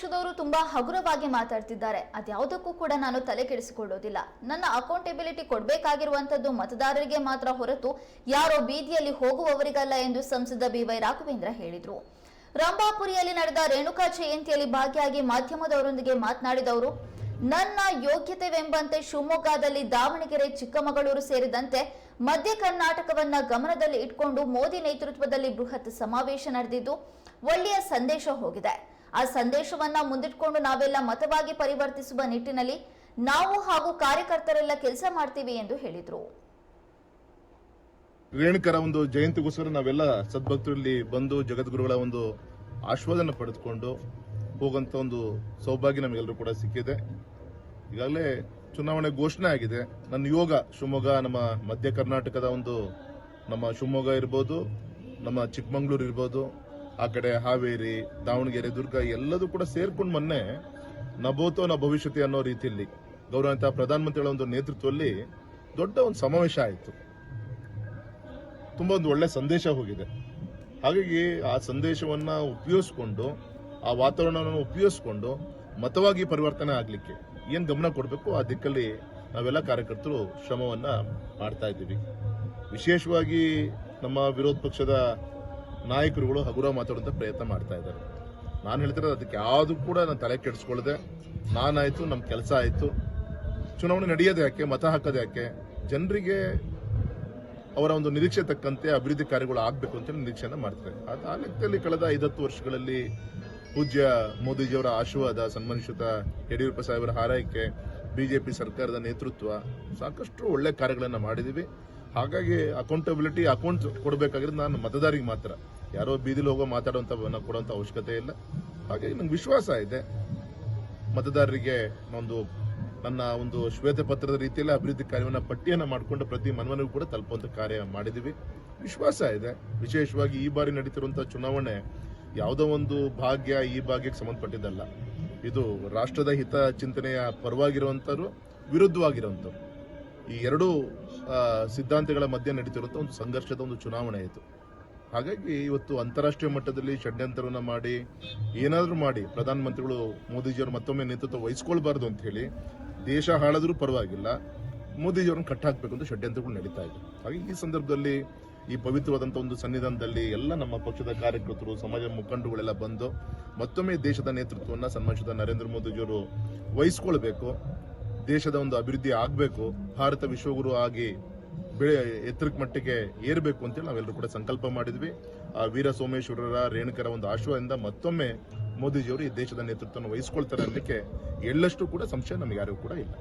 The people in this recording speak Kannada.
ಪಕ್ಷದವರು ತುಂಬಾ ಹಗುರವಾಗಿ ಮಾತಾಡ್ತಿದ್ದಾರೆ. ಅದ್ಯಾವುದಕ್ಕೂ ಕೂಡ ನಾನು ತಲೆ ಕೆಡಿಸಿಕೊಳ್ಳೋದಿಲ್ಲ. ನನ್ನ ಅಕೌಂಟೆಬಿಲಿಟಿ ಕೊಡಬೇಕಾಗಿರುವಂತದ್ದು ಮತದಾರರಿಗೆ ಮಾತ್ರ ಹೊರತು ಯಾರೋ ಬೀದಿಯಲ್ಲಿ ಹೋಗುವವರಿಗಲ್ಲ ಎಂದು ಸಂಸದ ಬಿವೈ ರಾಘವೇಂದ್ರ ಹೇಳಿದರು. ರಂಭಾಪುರಿಯಲ್ಲಿ ನಡೆದ ರೇಣುಕಾ ಜಯಂತಿಯಲ್ಲಿ ಭಾಗಿಯಾಗಿ ಮಾಧ್ಯಮದವರೊಂದಿಗೆ ಮಾತನಾಡಿದವರು, ನನ್ನ ಯೋಗ್ಯತೆವೆಂಬಂತೆ ಶಿವಮೊಗ್ಗದಲ್ಲಿ ದಾವಣಗೆರೆ, ಚಿಕ್ಕಮಗಳೂರು ಸೇರಿದಂತೆ ಮಧ್ಯ ಕರ್ನಾಟಕವನ್ನ ಗಮನದಲ್ಲಿ ಇಟ್ಕೊಂಡು ಮೋದಿ ನೇತೃತ್ವದಲ್ಲಿ ಬೃಹತ್ ಸಮಾವೇಶ ನಡೆದಿದ್ದು, ಒಳ್ಳೆಯ ಸಂದೇಶ ಹೋಗಿದೆ. ಆ ಸಂದೇಶವನ್ನ ಮುಂದಿಟ್ಕೊಂಡು ನಾವೆಲ್ಲ ಮತವಾಗಿ ಪರಿವರ್ತಿಸುವ ನಿಟ್ಟಿನಲ್ಲಿ ನಾವು ಹಾಗೂ ಕಾರ್ಯಕರ್ತರೆಲ್ಲ ಕೆಲಸ ಮಾಡ್ತೀವಿ ಎಂದು ಹೇಳಿದರು. ರೇಣುಕರ ಒಂದು ಜಯಂತಿಗೋಸ್ಕರ ನಾವೆಲ್ಲ ಸದ್ಭಕ್ತರಲ್ಲಿ ಬಂದು ಜಗದ್ಗುರುಗಳ ಒಂದು ಆಶ್ವಾದನೆ ಪಡೆದುಕೊಂಡು ಹೋಗಂತ ಒಂದು ಸೌಭಾಗ್ಯ ನಮಗೆಲ್ಲರೂ ಕೂಡ ಸಿಕ್ಕಿದೆ. ಈಗಾಗಲೇ ಚುನಾವಣೆ ಘೋಷಣೆ ಆಗಿದೆ. ನನ್ನ ಯೋಗ ಶಿವಮೊಗ್ಗ, ನಮ್ಮ ಮಧ್ಯ ಕರ್ನಾಟಕದ ಒಂದು ನಮ್ಮ ಶಿವಮೊಗ್ಗ ಇರ್ಬೋದು, ನಮ್ಮ ಚಿಕ್ಕಮಂಗ್ಳೂರು ಇರ್ಬೋದು ಆ ಕಡೆ ಹಾವೇರಿ, ದಾವಣಗೆರೆ, ದುರ್ಗ ಎಲ್ಲದೂ ಕೂಡ ಸೇರ್ಕೊಂಡು ಮೊನ್ನೆ ನಭೋತೋ ನ ಭವಿಷ್ಯತಿ ಅನ್ನೋ ರೀತಿಯಲ್ಲಿ ಗೌರವಂತ ಪ್ರಧಾನಮಂತ್ರಿಗಳ ಒಂದು ನೇತೃತ್ವದಲ್ಲಿ ದೊಡ್ಡ ಒಂದು ಸಮಾವೇಶ ಆಯಿತು. ತುಂಬಾ ಒಂದು ಒಳ್ಳೆ ಸಂದೇಶ ಹೋಗಿದೆ. ಹಾಗಾಗಿ ಆ ಸಂದೇಶವನ್ನ ಉಪಯೋಗಿಸ್ಕೊಂಡು, ಆ ವಾತಾವರಣವನ್ನು ಉಪಯೋಗಿಸ್ಕೊಂಡು ಮತವಾಗಿ ಪರಿವರ್ತನೆ ಆಗಲಿಕ್ಕೆ ಏನು ಗಮನ ಕೊಡಬೇಕು? ಆ ದಿಕ್ಕಲ್ಲಿ ನಾವೆಲ್ಲ ಕಾರ್ಯಕರ್ತರು ಶ್ರಮವನ್ನ ಮಾಡ್ತಾ ಇದ್ದೀವಿ. ವಿಶೇಷವಾಗಿ ನಮ್ಮ ವಿರೋಧ ಪಕ್ಷದ ನಾಯಕರುಗಳು ಹಗುರ ಮಾತಾಡುವಂಥ ಪ್ರಯತ್ನ ಮಾಡ್ತಾ ಇದ್ದಾರೆ. ನಾನು ಹೇಳ್ತಿರೋದು ಅದಕ್ಕೆ ಯಾವುದು ಕೂಡ ನಾನು ತಲೆ ಕೆಡಿಸ್ಕೊಳ್ಳದೆ ನಾನಾಯಿತು ನಮ್ಮ ಕೆಲಸ ಆಯಿತು. ಚುನಾವಣೆ ನಡೆಯೋದು ಯಾಕೆ? ಮತ ಹಾಕೋದು ಯಾಕೆ? ಜನರಿಗೆ ಅವರ ಒಂದು ನಿರೀಕ್ಷೆ ತಕ್ಕಂತೆ ಅಭಿವೃದ್ಧಿ ಕಾರ್ಯಗಳು ಆಗಬೇಕು ಅಂತ ನಿರೀಕ್ಷೆಯನ್ನು ಮಾಡ್ತಾರೆ ಅದು ಆ ಲೆಕ್ಕದಲ್ಲಿ ಕಳೆದ ಐದತ್ತು ವರ್ಷಗಳಲ್ಲಿ ಪೂಜ್ಯ ಮೋದಿಜಿಯವರ ಆಶೀರ್ವಾದ ಸನ್ಮಾನಿಸುತ್ತ ಯಡಿಯೂರಪ್ಪ ಸಾಹೇಬರ ಹಾರೈಕೆ, ಬಿಜೆಪಿ ಸರ್ಕಾರದ ನೇತೃತ್ವ ಸಾಕಷ್ಟು ಒಳ್ಳೆ ಕಾರ್ಯಗಳನ್ನು ಮಾಡಿದೀವಿ. ಹಾಗಾಗಿ ಅಕೌಂಟಬಿಲಿಟಿ ಅಕೌಂಟ್ ಕೊಡಬೇಕಾಗಿರೋದು ನಾನು ಮತದಾರಿಗೆ ಮಾತ್ರ. ಯಾರೋ ಬೀದಿಲಿ ಹೋಗೋ ಮಾತಾಡುವಂತ ಕೊಡುವಂತ ಅವಶ್ಯಕತೆ ಇಲ್ಲ. ಹಾಗಾಗಿ ನಂಗೆ ವಿಶ್ವಾಸ ಇದೆ. ಮತದಾರರಿಗೆ ಒಂದು ನನ್ನ ಒಂದು ಶ್ವೇತ ಪತ್ರದ ರೀತಿಯಲ್ಲಿ ಅಭಿವೃದ್ಧಿ ಕಾರ್ಯವನ್ನು ಪಟ್ಟಿಯನ್ನು ಮಾಡಿಕೊಂಡು ಪ್ರತಿ ಮನವನಿಗೂ ಕೂಡ ತಲುಪುವಂಥ ಕಾರ್ಯ ಮಾಡಿದೀವಿ. ವಿಶ್ವಾಸ ಇದೆ. ವಿಶೇಷವಾಗಿ ಈ ಬಾರಿ ನಡೀತಿರುವಂಥ ಚುನಾವಣೆ ಯಾವುದೋ ಒಂದು ಭಾಗ್ಯ ಈ ಭಾಗ್ಯಕ್ಕೆ ಸಂಬಂಧಪಟ್ಟಿದ್ದಲ್ಲ. ಇದು ರಾಷ್ಟ್ರದ ಹಿತ ಚಿಂತನೆಯ ಪರವಾಗಿರುವಂತರು, ವಿರುದ್ಧವಾಗಿರುವಂತರು. ಈ ಎರಡೂ ಸಿದ್ಧಾಂತಗಳ ಮಧ್ಯೆ ನಡೀತಿರುವಂಥ ಒಂದು ಸಂಘರ್ಷದ ಒಂದು ಚುನಾವಣೆ ಆಯಿತು. ಹಾಗಾಗಿ ಇವತ್ತು ಅಂತಾರಾಷ್ಟ್ರೀಯ ಮಟ್ಟದಲ್ಲಿ ಷಡ್ಯಂತ್ರವನ್ನ ಮಾಡಿ, ಏನಾದರೂ ಮಾಡಿ, ಪ್ರಧಾನಮಂತ್ರಿಗಳು ಮೋದಿಜಿಯವರು ಮತ್ತೊಮ್ಮೆ ನೇತೃತ್ವ ವಹಿಸ್ಕೊಳ್ಬಾರ್ದು ಅಂತ ಹೇಳಿ, ದೇಶ ಹಾಳಾದರೂ ಪರವಾಗಿಲ್ಲ, ಮೋದಿಜಿಯವ್ರನ್ನ ಕಟ್ಟಾಕಬೇಕು ಅಂತ ಷಡ್ಯಂತ್ರಗಳು ನಡೀತಾ ಇದೆ. ಹಾಗೆ ಈ ಸಂದರ್ಭದಲ್ಲಿ ಈ ಪವಿತ್ರವಾದಂಥ ಒಂದು ಸನ್ನಿಧಾನದಲ್ಲಿ ಎಲ್ಲ ನಮ್ಮ ಪಕ್ಷದ ಕಾರ್ಯಕರ್ತರು ಸಮಾಜ ಮುಖಂಡರುಗಳೆಲ್ಲ ಬಂದು ಮತ್ತೊಮ್ಮೆ ದೇಶದ ನೇತೃತ್ವವನ್ನು ಸನ್ಮಾನಿಸಿದ ನರೇಂದ್ರ ಮೋದಿಜಿಯವರು ವಹಿಸ್ಕೊಳ್ಬೇಕು. ದೇಶದ ಒಂದು ಅಭಿವೃದ್ಧಿ ಆಗಬೇಕು, ಭಾರತ ವಿಶ್ವಗುರು ಆಗಿ ಬೆಳೆ ಎತ್ತರಕ್ಕೆ ಮಟ್ಟಿಗೆ ಏರಬೇಕು ಅಂತೇಳಿ ನಾವೆಲ್ಲರೂ ಕೂಡ ಸಂಕಲ್ಪ ಮಾಡಿದ್ವಿ. ಆ ವೀರ ಸೋಮೇಶ್ವರರ, ರೇಣುಕರ ಒಂದು ಆಶಯದಿಂದ ಮತ್ತೊಮ್ಮೆ ಮೋದಿಜಿಯವರು ಈ ದೇಶದ ನೇತೃತ್ವವನ್ನು ವಹಿಸ್ಕೊಳ್ತಾರೆ ಅನ್ನಲಿಕ್ಕೆ ಎಳ್ಳಷ್ಟು ಕೂಡ ಸಂಶಯ ನಮಗೆ ಯಾರಿಗೂ ಕೂಡ ಇಲ್ಲ.